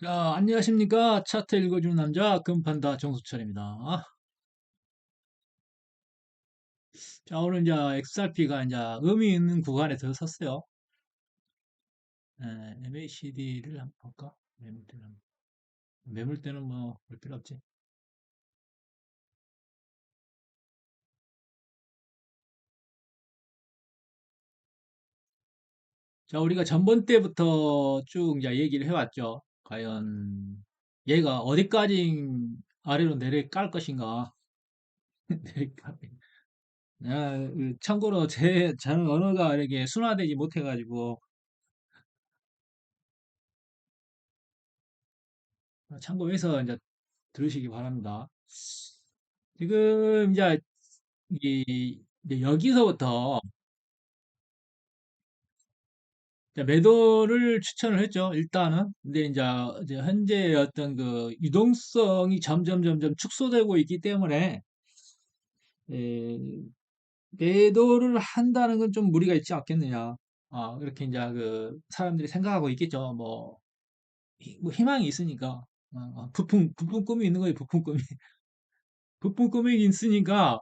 자, 안녕하십니까. 차트 읽어주는 남자, 금판다 정수철입니다. 자, 오늘 이제 XRP가 이제 의미 있는 구간에 들어섰어요. MACD를 한번 볼까? 매물대는, 매물대는 뭐, 볼 필요 없지. 자, 우리가 전번 때부터 쭉 이제 얘기를 해왔죠. 과연 얘가 어디까지 아래로 내려갈 것인가. 아, 그 참고로 제, 저는 언어가 이렇게 순화되지 못해가지고, 참고해서 이제 들으시기 바랍니다. 지금 이제 이 이제 여기서부터 매도를 추천을 했죠. 일단은. 근데 이제 현재 어떤 그 유동성이 점점 점점 축소되고 있기 때문에 에, 매도를 한다는 건 좀 무리가 있지 않겠느냐. 아, 그렇게 이제 그 사람들이 생각하고 있겠죠. 뭐, 희- 뭐 희망이 있으니까. 어, 어, 부품, 부품 꿈이 있는 거예요. 부품 꿈이. 부품 꿈이 있으니까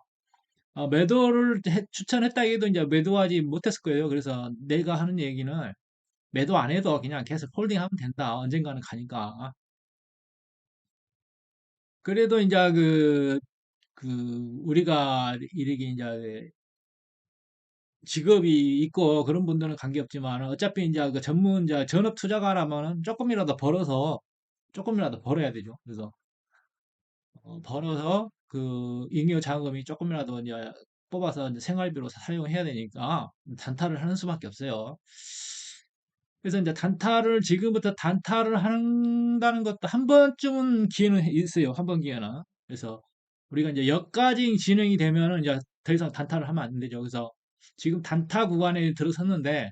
아, 매도를 해- 추천했다 해도 이제 매도하지 못했을 거예요. 그래서 내가 하는 얘기는 매도 안 해도 그냥 계속 홀딩하면 된다. 언젠가는 가니까. 그래도 이제 그, 그, 우리가 이렇게 이제 직업이 있고 그런 분들은 관계없지만 어차피 이제 그 전문 이제 전업 투자가라면은 조금이라도 벌어서 조금이라도 벌어야 되죠. 그래서 어, 벌어서 그 잉여 자금이 조금이라도 이제 뽑아서 이제 생활비로 사용해야 되니까 단타를 하는 수밖에 없어요. 그래서 이제 단타를 지금부터 단타를 한다는 것도 한 번쯤은 기회는 있어요. 한 번 기회는. 그래서 우리가 이제 여기까지 진행이 되면은 이제 더 이상 단타를 하면 안 되죠. 그래서 지금 단타 구간에 들어섰는데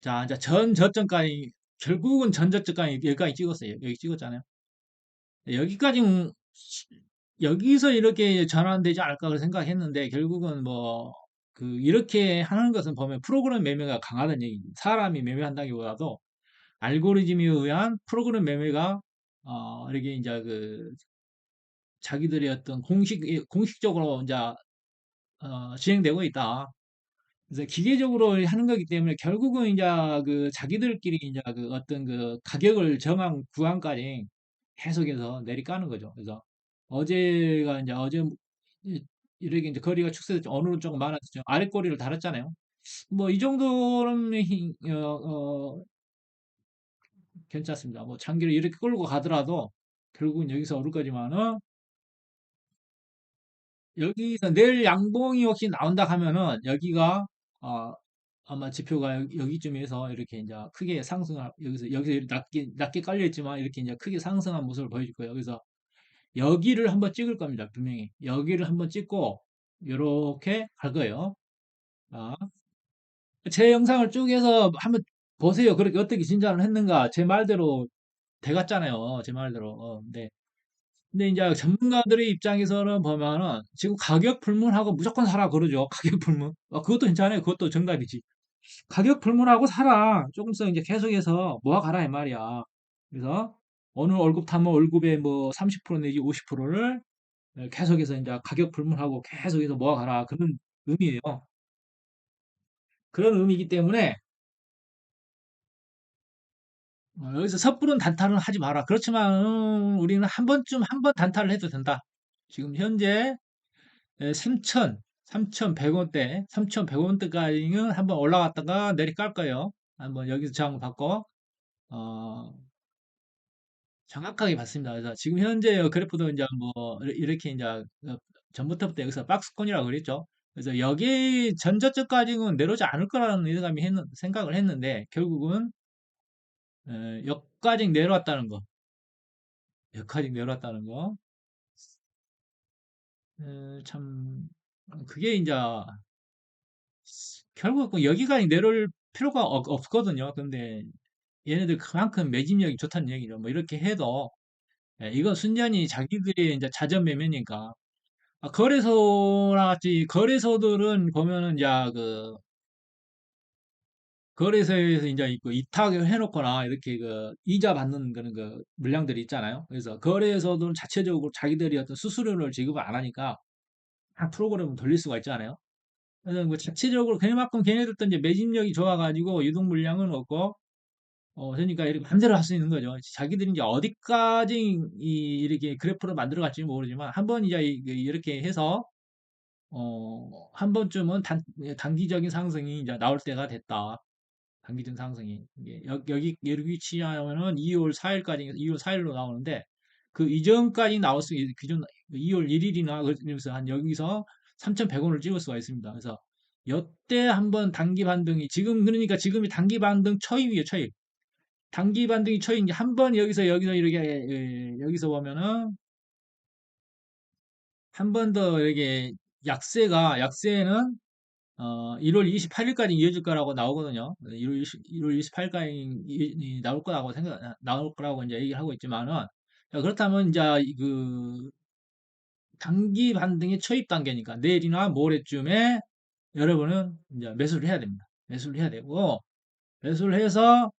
자, 이제 전 저점까지 결국은 전 저점까지 여기까지 찍었어요. 여기 찍었잖아요. 여기까지 여기서 이렇게 전환되지 않을까 생각했는데 결국은 뭐 그 이렇게 하는 것은 보면 프로그램 매매가 강하다는 얘기. 사람이 매매한다기보다도 알고리즘에 의한 프로그램 매매가 어 이렇게 이제 그 자기들의 어떤 공식 공식적으로 이제 어 진행되고 있다. 그래서 기계적으로 하는 거기 때문에 결국은 이제 그 자기들끼리 이제 그 어떤 그 가격을 정한 구간까지 계속해서 내리까는 거죠. 그래서 어제가 이제 어제 이- 이렇게 이제 거리가 축소됐죠. 오늘은 조금 많았죠. 아래 꼬리를 달았잖아요. 뭐 이 정도는 히- 어, 어, 괜찮습니다. 뭐 장기를 이렇게 끌고 가더라도 결국은 여기서 오를 거지만은 여기서 내일 양봉이 혹시 나온다 하면은 여기가 어, 아마 지표가 여- 여기쯤에서 이렇게 이제 크게 상승할 여기서 여기서 낮게 낮게 깔려 있지만 이렇게 이제 크게 상승한 모습을 보여줄 거예요. 그래서 여기를 한번 찍을 겁니다. 분명히 여기를 한번 찍고 이렇게 갈 거예요. 아, 제 영상을 쭉 해서 한번 보세요. 그렇게 어떻게 진단을 했는가? 제 말대로 돼갔잖아요. 제 말대로. 어, 네. 근데 이제 전문가들의 입장에서는 보면은 지금 가격 불문하고 무조건 사라 그러죠. 가격 불문. 어, 그것도 괜찮아요. 그것도 정답이지. 가격 불문하고 사라. 조금씩 이제 계속해서 모아가라 이 말이야. 그래서 오늘 월급 타면 월급의 뭐 30% 내지 50%를 계속해서 이제 가격 불문하고 계속해서 모아가라. 그런 의미예요. 그런 의미이기 때문에 어, 여기서 섣부른 단타는 하지 마라. 그렇지만 음, 우리는 한 번쯤 한 번 단타를 해도 된다. 지금 현재 3천, 3,100원대, 3,100원대까지는 한번 올라갔다가 내리깔 거예요. 한번 여기서 저항 받고 어, 정확하게 봤습니다. 그래서 지금 현재 그래프도 이제 뭐 이렇게 이제 어, 전부터부터 여기서 박스권이라고 그랬죠. 그래서 여기 전저점까지는 내려오지 않을 거라는 예감이 했는, 생각을 했는데 결국은 에, 여기까지 내려왔다는 거, 여기까지 내려왔다는 거, 에, 참 그게 이제 결국 그 여기까지 내려올 필요가 없, 없거든요. 근데 얘네들 그만큼 매집력이 좋다는 얘기죠. 뭐 이렇게 해도 예, 이건 순전히 자기들의 이제 자전 매매니까 아, 거래소나 같이 거래소들은 보면은 이제 그 거래소에서 이제 그 이탁을 해놓거나 이렇게 그 이자 받는 그런 그 물량들이 있잖아요. 그래서 거래소들은 자체적으로 자기들이 어떤 수수료를 지급을 안 하니까 다 프로그램을 돌릴 수가 있잖아요. 그래서 뭐 자체적으로 그만큼 걔네들도 이제 매집력이 좋아가지고 유동 물량은 없고 어 그러니까 이렇게 맘대로 할 수 있는 거죠. 자기들이 이제 어디까지 이 이렇게 그래프를 만들어 갈지 모르지만 한번 이제 이- 이렇게 해서 어 한 번쯤은 단 단기적인 상승이 이제 나올 때가 됐다. 단기적 상승이 여, 여기 여기 치하면은 2월 4일까지 2월 4일로 나오는데 그 이전까지 나올 수 있- 기존 2월 1일이나 그래서 한 여기서 3,100원을 찍을 수가 있습니다. 그래서 여태 한번 단기 반등이 지금 그러니까 지금이 단기 반등 초입이에요, 초입. 단기 반등이 초입 이제 한번 여기서 여기서 이렇게 예, 여기서 보면은 한 번 더 이렇게 약세가 약세는 어, 1월 28일까지 이어질 거라고 나오거든요. 1월 20, 1월 28일까지 나올 거라고 생각, 나올 거라고 이제 얘기를 하고 있지만은, 자, 그렇다면 이제 이그 단기 반등의 초입 단계니까 내일이나 모레쯤에 여러분은 이제 매수를 해야 됩니다. 매수를 해야 되고, 매수를 해서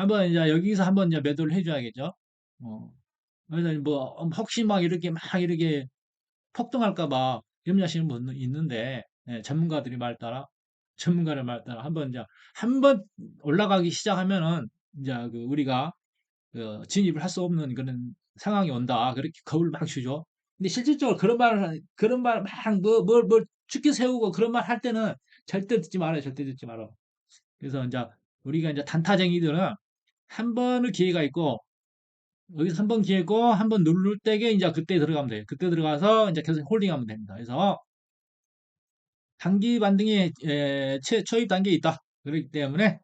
한번 이제 여기서 한번 이제 매도를 해줘야겠죠. 어, 그래서 뭐 혹시 막 이렇게 막 이렇게 폭등할까 봐 염려하시는 분도 있는데 예, 전문가들이 말 따라 전문가를 말 따라 한번 이제 한번 올라가기 시작하면은 이제 그 우리가 그 진입을 할 수 없는 그런 상황이 온다. 그렇게 겁을 막 주죠. 근데 실질적으로 그런 말을 하- 그런 말막뭐뭘뭘 죽게 세우고 그런 말 할 때는 절대 듣지 말아요. 절대 듣지 말아. 그래서 이제 우리가 이제 단타쟁이들은 한 번의 기회가 있고 여기서 한 번 기회고 한 번 누를 때게 이제 그때 들어가면 돼요. 그때 들어가서 이제 계속 홀딩하면 됩니다. 그래서 단기 반등이 에, 최, 초입 단계에 있다. 그렇기 때문에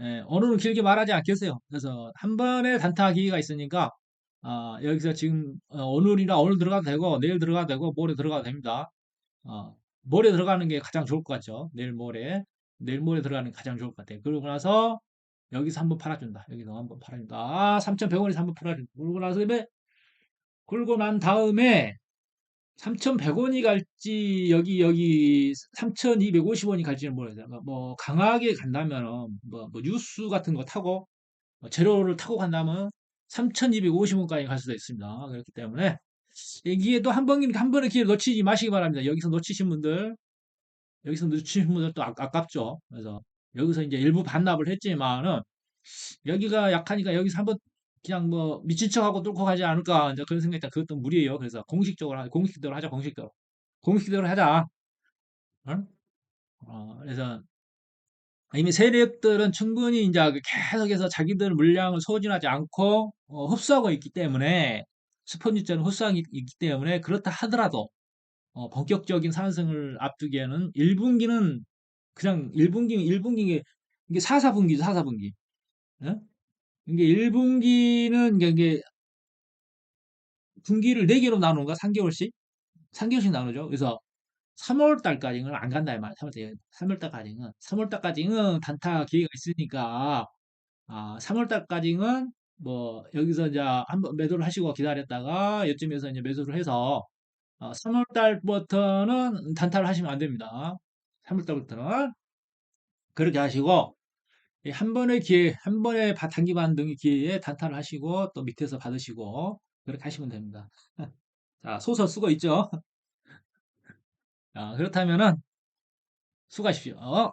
에, 오늘은 길게 말하지 않겠어요. 그래서 한 번에 단타 기회가 있으니까 아, 여기서 지금 어, 오늘이나 오늘 들어가도 되고 내일 들어가도 되고 모레 들어가도 됩니다. 어, 모레 들어가는 게 가장 좋을 것 같죠. 내일 모레 내일 모레 들어가는 게 가장 좋을 것 같아요. 그러고 나서 여기서 한번 팔아준다. 여기서 한번 팔아준다. 아, 3,100원에서 한번 팔아준다. 그러고 나서 그러고 난 다음에 3,100원이 갈지 여기 여기 3,250원이 갈지는 모르겠어요. 뭐, 뭐 강하게 간다면 뭐, 뭐 뉴스 같은 거 타고 뭐 제로를 타고 간다면 3,250원까지 갈 수도 있습니다. 그렇기 때문에 또한 번, 한 번의 기회를 놓치지 마시기 바랍니다. 여기서 놓치신 분들, 여기서 놓치신 분들 또 아, 아깝죠. 그래서 여기서 이제 일부 반납을 했지만은 여기가 약하니까 여기서 한번 그냥 뭐 미친 척하고 뚫고 가지 않을까 이제 그런 생각이 다 그것도 무리예요. 그래서 공식적으로 하- 공식대로 하자 공식대로 공식대로 하자. 응? 어, 그래서 이미 세력들은 충분히 이제 그 계속해서 자기들 물량을 소진하지 않고 어, 흡수하고 있기 때문에 스펀지처럼 흡수하고 있- 있기 때문에 그렇다 하더라도 어, 본격적인 상승을 앞두기에는 1분기는 그냥 1분기 1분기 이게 4, 4분기죠 4, 4분기. 이게 1분기는 이게 분기를 4개로 나누는 가 3개월씩? 3개월씩 나누죠. 그래서 3월 달까지는 안 간다, 이 말. 3월 달, 3월 달까지는. 3월 달까지는 단타 기회가 있으니까, 아, 3월 달까지는 뭐, 여기서 이제 한번 매도를 하시고 기다렸다가, 요쯤에서 이제 매수를 해서, 어, 3월 달부터는 단타를 하시면 안 됩니다. 3월 달부터는. 그렇게 하시고, 이한 번의 기회, 한 번의 바- 단기 반등의 기회에 단타를 하시고, 또 밑에서 받으시고, 그렇게 하시면 됩니다. 자, 소설 쓰고 있죠? 자, 그렇다면은 수고하십시오.